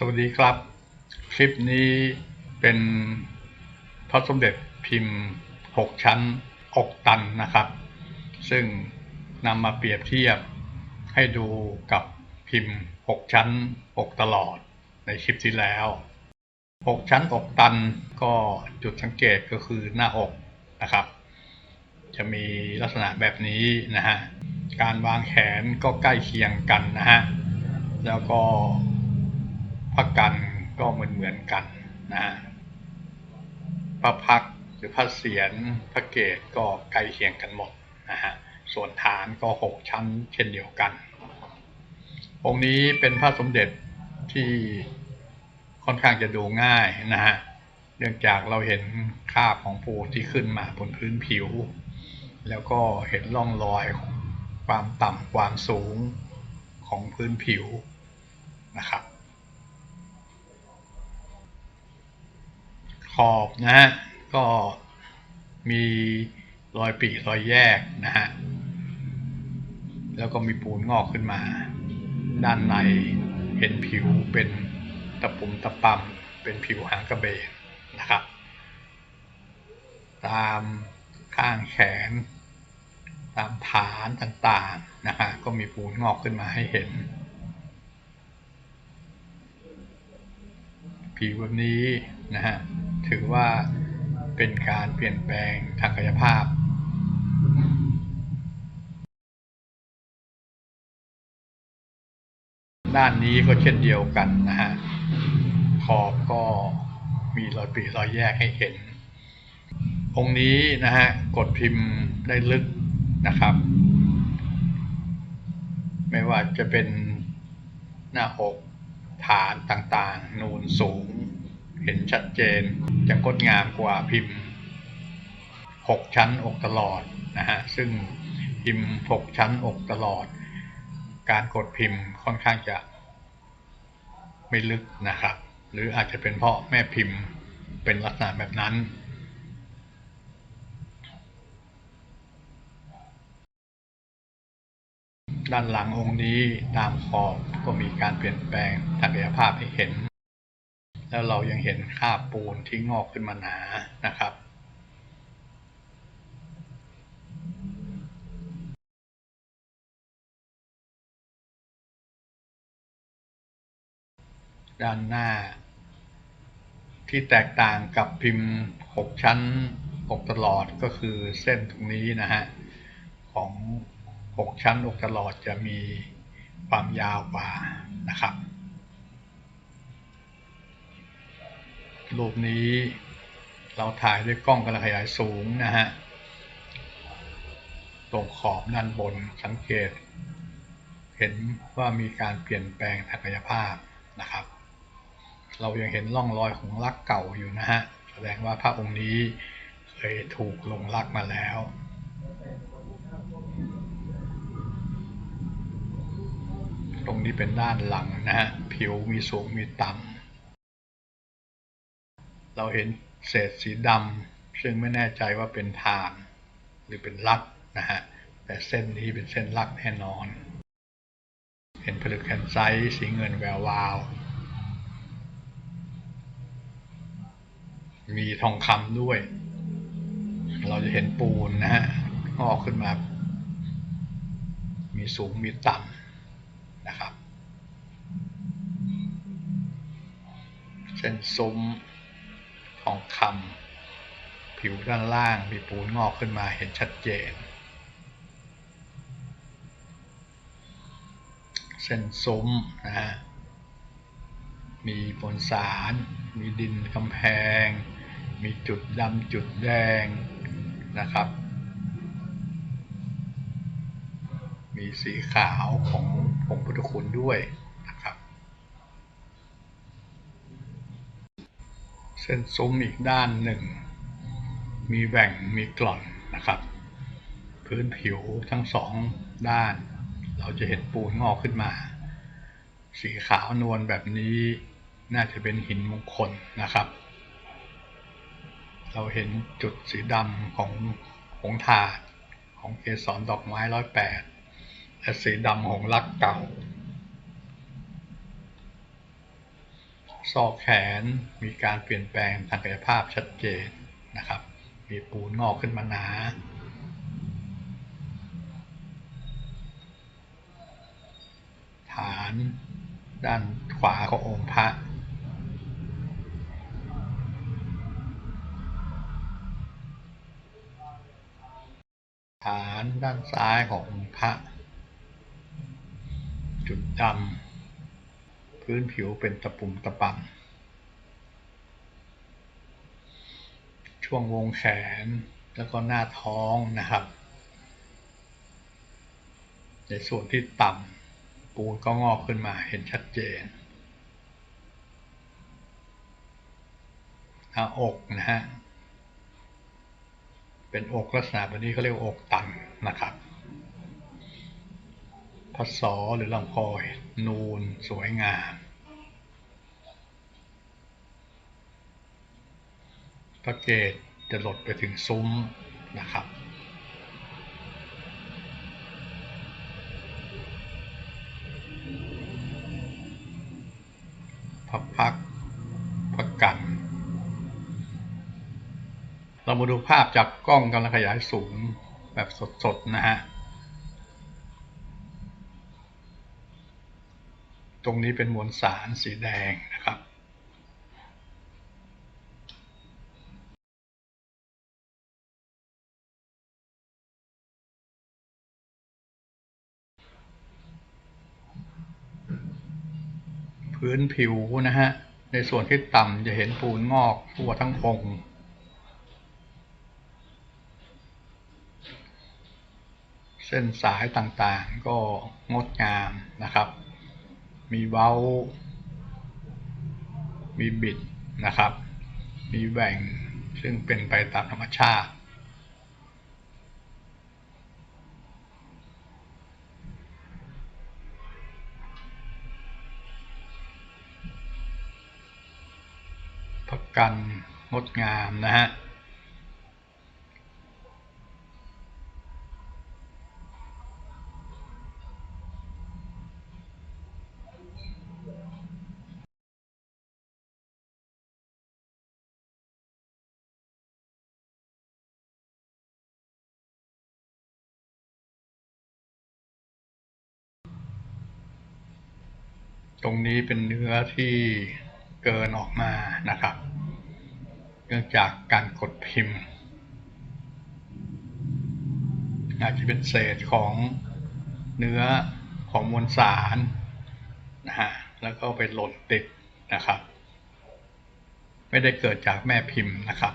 สวัสดีครับ คลิปนี้เป็นพระสมเด็จพิมพ์ 6 ชั้นอกตันนะครับ ซึ่งนำมาเปรียบเทียบให้ดูกับพิมพ์ 6 ชั้นอกตลอดในคลิปที่แล้ว 6 ชั้นอกตันก็จุดสังเกตก็คือหน้าอกนะครับ จะมีลักษณะแบบนี้นะฮะ การวางแขนก็ใกล้เคียงกันนะฮะ แล้วก็ ระกันก็เหมือนเหมือนกันนะพระพักหรือพระเศียรพระเกศก็ใกล้เคียงกันหมดนะฮะส่วนฐานก็หกชั้นเช่นเดียวกัน องค์นี้เป็นพระสมเด็จที่ค่อนข้างจะดูง่ายนะฮะเนื่องจากเราเห็นคราบของปูที่ขึ้นมาบนพื้นผิว แล้วก็เห็นร่องรอยของความต่ำความสูงของพื้นผิวนะครับ ข อบนะฮะก็มีรอยปีรอยแยกนะฮะแล้วก็มีปูนงอกขึ้นมา ด้านในเห็นผิวเป็นตะปุ่มตะปำเป็นผิวหางกระเบนนะครับ ตามข้างแขน ตามฐานต่างๆนะฮะก็มีปูนงอกขึ้นมาให้เห็น ผิวแบบนี้นะฮะ ถือว่าเป็นการเปลี่ยนแปลงทางกายภาพด้านนี้ก็เช่นเดียวกันนะฮะ ขอบก็มีรอยปรีรอยแยกให้เห็น องค์นี้นะฮะ กดพิมพ์ได้ลึกนะครับ ไม่ว่าจะเป็นหน้าอกฐานต่างๆ นูนสูง เห็นชัดเจน จะงดงามกว่าพิมพ์ 6 ชั้นอกตลอดนะฮะซึ่งพิมพ์ 6 ชั้นอกตลอด การกดพิมพ์ค่อนข้างจะไม่ลึกนะครับ หรืออาจจะเป็นเพราะแม่พิมพ์เป็นลักษณะแบบนั้นด้านหลังองค์นี้ตามขอบก็มีการเปลี่ยนแปลงทางกายภาพให้เห็น แล้วเรายังเห็นคราบปูนที่งอกขึ้นมาหนานะครับด้านหน้า ที่แตกต่างกับพิมพ์ 6 ชั้นอกตลอดก็คือเส้นตรงนี้นะฮะ ของ 6 ชั้นอกตลอดจะมีความยาวกว่านะครับ รูปนี้เราถ่ายด้วยกล้องกระขยายสูงนะฮะ ตรงขอบด้านบนสังเกต เห็นว่ามีการเปลี่ยนแปลงทางกายภาพนะครับ เรายังเห็นร่องรอยของลักเก่าอยู่นะฮะ แสดงว่าพระองค์นี้เคยถูกลงลักมาแล้วตรงนี้เป็นด้านหลังนะฮะ ผิวมีสูงมีต่ำ เราเห็นเศษสีดำซึ่งไม่แน่ใจว่าเป็นฐาน หรือเป็นลักนะฮะ แต่เส้นนี้เป็นเส้นลักแน่นอน เห็นผลึกแคนไซต์สีเงินแวววาว มีทองคำด้วย เราจะเห็นปูนนะฮะงอกขึ้นมา มีสูงมีต่ำนะครับ เส้นซุ้ม องคำผิวด้านล่างมีปูนงอกขึ้นมาเห็นชัดเจน เส้นซุ้มนะฮะมีปนสาร มีดินกำแพง มีจุดดำจุดแดงนะครับ มีสีขาวของผงพุทธคุณด้วยนะครับ เส้นซุ้มอีกด้านหนึ่ง มีแหว่งมีกล่อนนะครับ พื้นผิวทั้งสองด้าน เราจะเห็นปูนงอกขึ้นมา สีขาวนวลแบบนี้น่าจะเป็นหินมงคลนะครับ เราเห็นจุดสีดำของหงถาดของเกสรดอกไม้ร้อยแปดและสีดำของลักเก่า ซอกแขนมีการเปลี่ยนแปลงทางกายภาพชัดเจนนะครับ มีปูนงอกขึ้นมาหนาฐานด้านขวาขององค์พระฐานด้านซ้ายขององค์พระจุดดำ พื้นผิวเป็นตะปุ่มตะป่ำช่วงวงแขนแล้วก็หน้าท้องนะครับ ในส่วนที่ต่ำปูนก็งอกขึ้นมาเห็นชัดเจน หน้าอกนะฮะ เป็นอกลักษณะแบบนี้เขาเรียกว่าอกตันนะครับ พศหรือลำคอย นูน สวยงาม พระเกศจะหลดไปถึงซุ้มนะครับ พระพักพระกัน เรามาดูภาพจากกล้องกำลังขยายสูงแบบสดๆนะฮะ ตรงนี้เป็นมวลสารสีแดงนะครับพื้นผิวนะฮะ ในส่วนที่ต่ำจะเห็นปูนงอกทั่วทั้งองค์เส้นสายต่างๆก็งดงามนะครับ มีเว้า มีบิดนะครับ มีแหว่งซึ่งเป็นไปตามธรรมชาติ พักกันงดงามนะฮะ ตรงนี้เป็นเนื้อที่เกินออกมานะครับ เนื่องจากการกดพิมพ์อาจจะเป็นเศษของเนื้อของมวลสารนะฮะแล้วก็ไปหล่นติดนะครับ ไม่ได้เกิดจากแม่พิมพ์นะครับ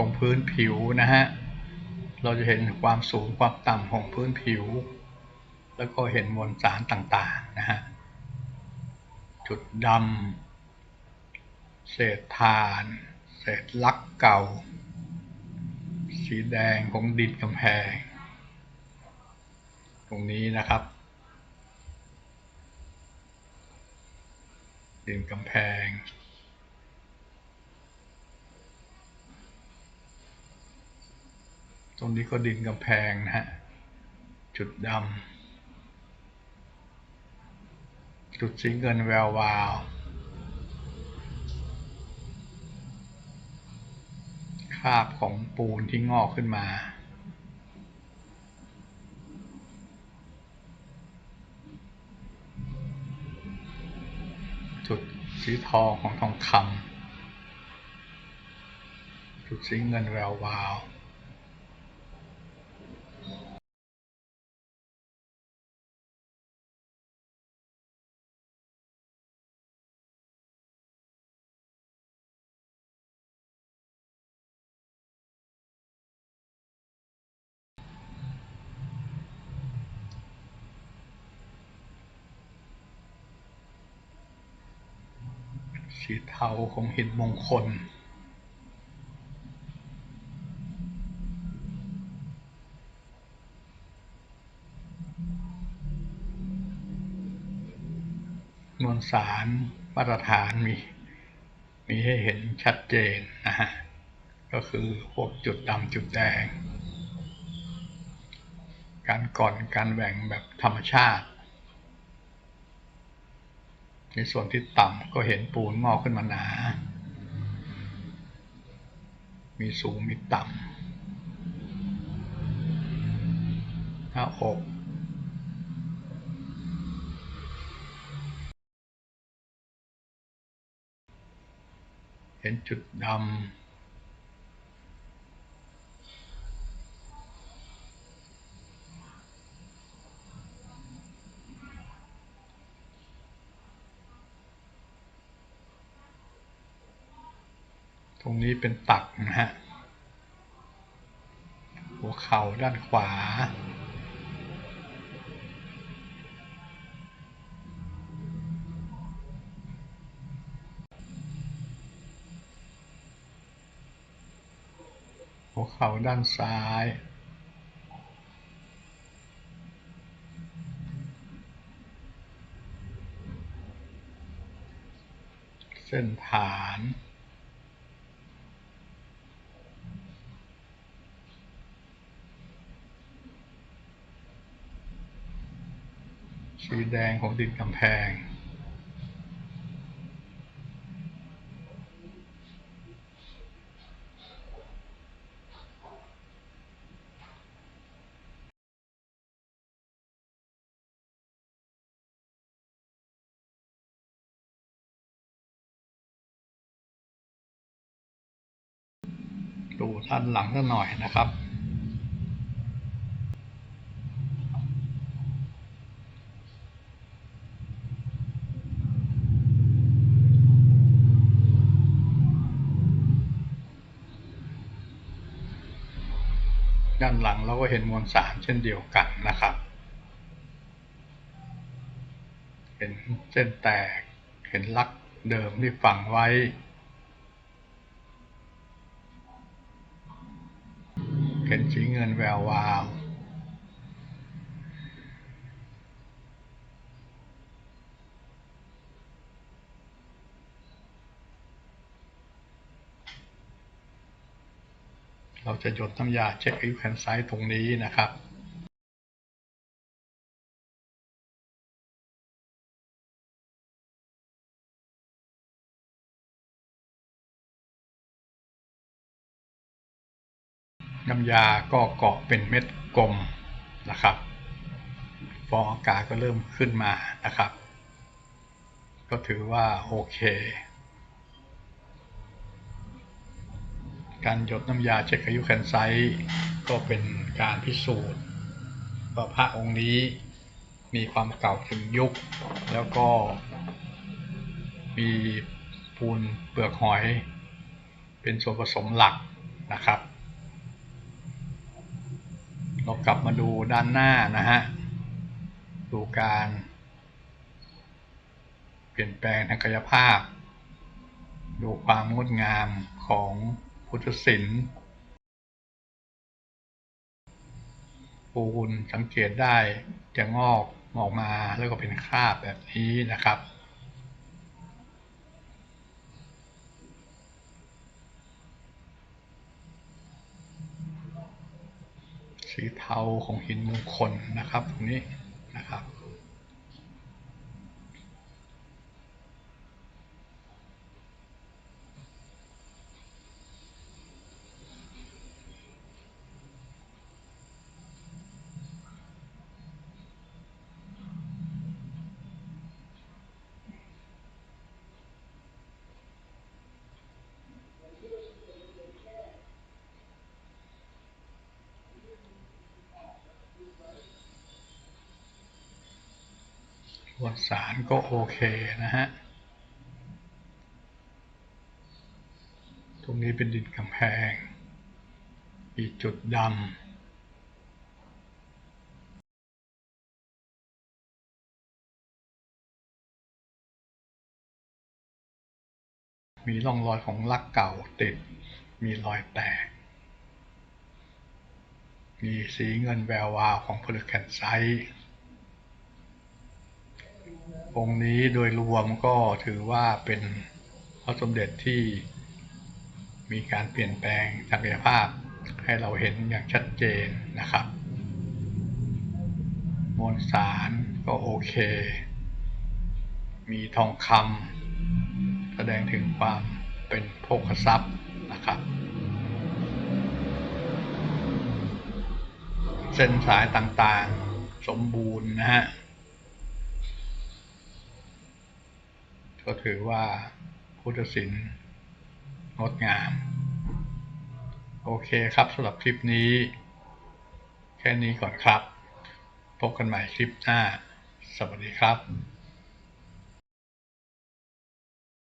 ตรงพื้น ผิวนะฮะ เราจะเห็นความสูงความต่ำของพื้นผิว แล้วก็เห็นมวลสารต่างๆนะฮะ จุดดำ เศษถ่าน เศษลักเก่า สีแดงของดินกำแพง ตรงนี้นะครับ ดินกำแพง ตรงนี้ก็ดินกำแพงนะฮะ จุดดำ จุดสีเงินแวววาวคราบของปูนที่งอกขึ้นมาจุดสีทองของทองคำจุดสีเงินแวววาว สีเทาของเหินมงคล มวลสารมาตรฐานมี มีให้เห็นชัดเจนนะฮะ ก็คือพวกจุดดำจุดแดง การก่อนการแหว่งแบบธรรมชาติ ในส่วนที่ต่ำก็เห็นปูนงอกขึ้นมาหนา มีสูงมีต่ำหน้าอกเห็นจุดดำ ตรง นี้เป็นตักนะฮะ หัวเข่าด้านขวา หัวเข่าด้านซ้ายเส้นฐาน สีแดงของดินกำแพงดูท่านหลังก็หน่อยนะครับ ด้าน หลังเราก็เห็นมวลสารเช่นเดียวกันนะครับ เห็นเส้นแตก เห็นลักเดิมที่ฝังไว้ เห็นสีเงินแวววาว จะหยดน้ำยาเช็คอายุแคนไซต์ตรงนี้นะครับน้ำยาก็เกาะเป็นเม็ดกลมนะครับ ฟองอากาศก็เริ่มขึ้นมานะครับ ก็ถือว่าโอเค การหยดน้ำยาเช็คอายุแคนไซต์ก็เป็นการพิสูจน์ว่าพระองค์นี้มีความเก่าถึงยุค แล้วก็มีปูนเปลือกหอยเป็นส่วนผสมหลักนะครับ เรากลับมาดูด้านหน้านะฮะ ดูการเปลี่ยนแปลงทางกายภาพ ดูความงดงามของ พุทธศิลป์ปูนสังเกตได้จะงอกออกมาแล้วก็เป็นคราบแบบนี้นะครับ สีเทาของหินมงคลนะครับตรงนี้นะครับ มวลสารก็โอเคนะฮะ ตรงนี้เป็นดินกำแพง มีจุดดำมีร่องรอยของลักเก่าติด มีรอยแตก มีสีเงินแวววาวของโพลิแคนไซต์ องค์นี้โดยรวมก็ถือว่าเป็นพระสมเด็จที่มีการเปลี่ยนแปลงศักยภาพให้เราเห็นอย่างชัดเจนนะครับ มวลสารก็โอเค มีทองคำแสดงถึงความเป็นโภคทรัพย์นะครับ เส้นสายต่างๆสมบูรณ์นะฮะ ก็ถือว่าพุทธศิลป์งดงาม โอเคครับสำหรับคลิปนี้ แค่นี้ก่อนครับ พบกันใหม่คลิปหน้า สวัสดีครับ